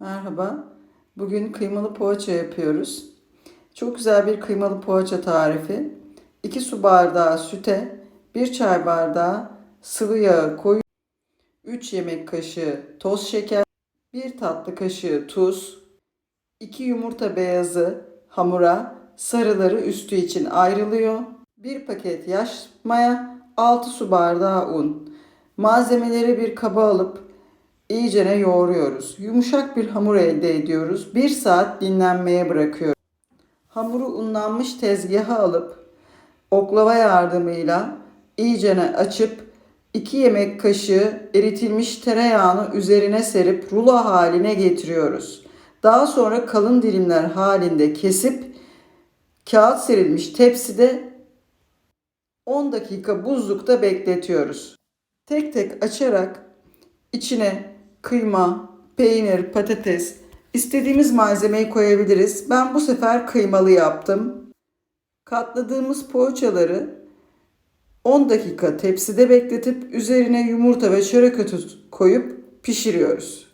Merhaba. Bugün kıymalı poğaça yapıyoruz. Çok güzel bir kıymalı poğaça tarifi. 2 su bardağı süte, 1 çay bardağı sıvı yağı koyun, 3 yemek kaşığı toz şeker, 1 tatlı kaşığı tuz, 2 yumurta beyazı hamura, sarıları üstü için ayrılıyor. 1 paket yaş maya, 6 su bardağı un. Malzemeleri bir kaba alıp iyicene yoğuruyoruz. Yumuşak bir hamur elde ediyoruz. 1 saat dinlenmeye bırakıyoruz. Hamuru unlanmış tezgaha alıp oklava yardımıyla iyicene açıp 2 yemek kaşığı eritilmiş tereyağını üzerine serip rulo haline getiriyoruz. Daha sonra kalın dilimler halinde kesip kağıt serilmiş tepside 10 dakika buzlukta bekletiyoruz. Tek tek açarak içine kıyma, peynir, patates istediğimiz malzemeyi koyabiliriz. Ben bu sefer kıymalı yaptım. Katladığımız poğaçaları 10 dakika tepside bekletip üzerine yumurta ve çörek otu koyup pişiriyoruz.